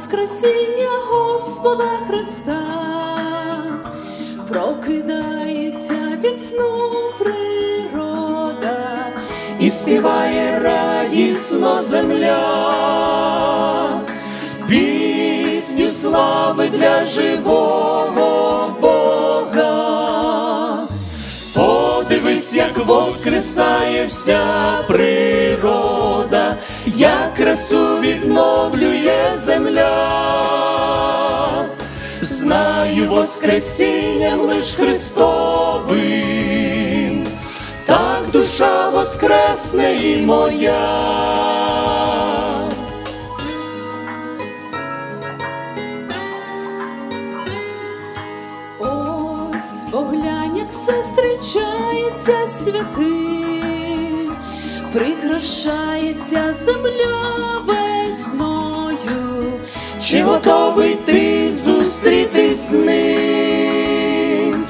Воскресіння Господа Христа. Прокидається від сну природа і співає радісно земля, пісню слави для живого Бога. Подивись, як воскресає вся природа, як красу відновлює земля. Знаю воскресінням лиш Христовим, так душа воскресне і моя. Ось поглянь, як все зустрічається святим, прикрашається земля весною, чи готовий ти зустрітись з ним?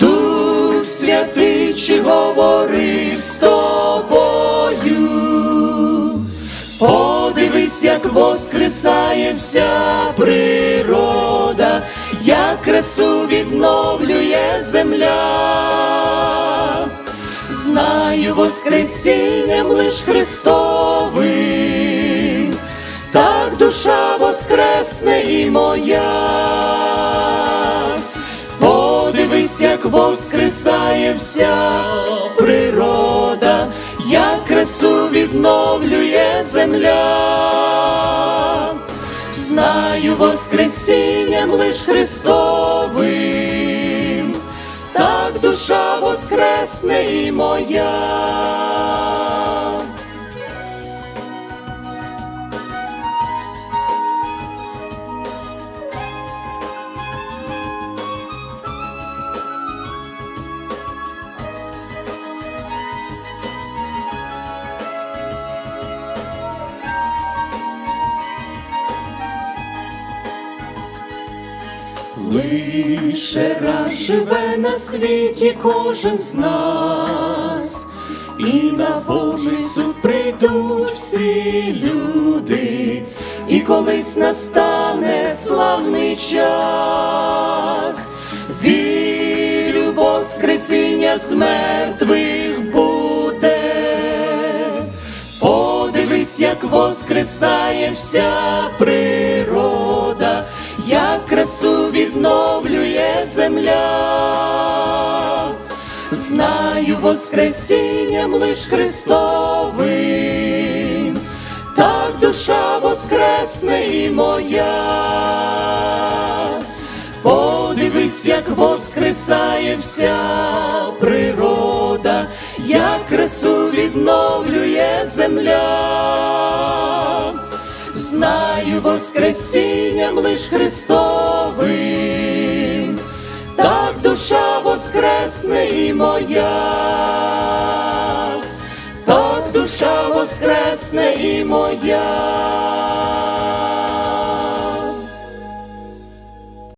Дух святий, чи говорив з тобою? Подивись, як воскресає вся природа, як красу відновлює земля. Воскресінням лиш Христовим, так душа воскресне і моя. Подивись, як воскресає вся природа, як красу відновлює земля. Знаю воскресінням лиш Христовим, так душа воскресне і моя. Лише раз живе на світі кожен з нас, і на Божий суд прийдуть всі люди, і колись настане славний час, вірю, воскресіння з мертвих буде. Подивись, як воскресає вся природа, красу відновлює земля. Знаю воскресінням лиш Христовим, так душа воскресне і моя. Подивись, як воскресає вся природа, як красу відновлює земля. Знаю воскресінням лиш Христовим, так душа воскресне і моя, так душа воскресне і моя.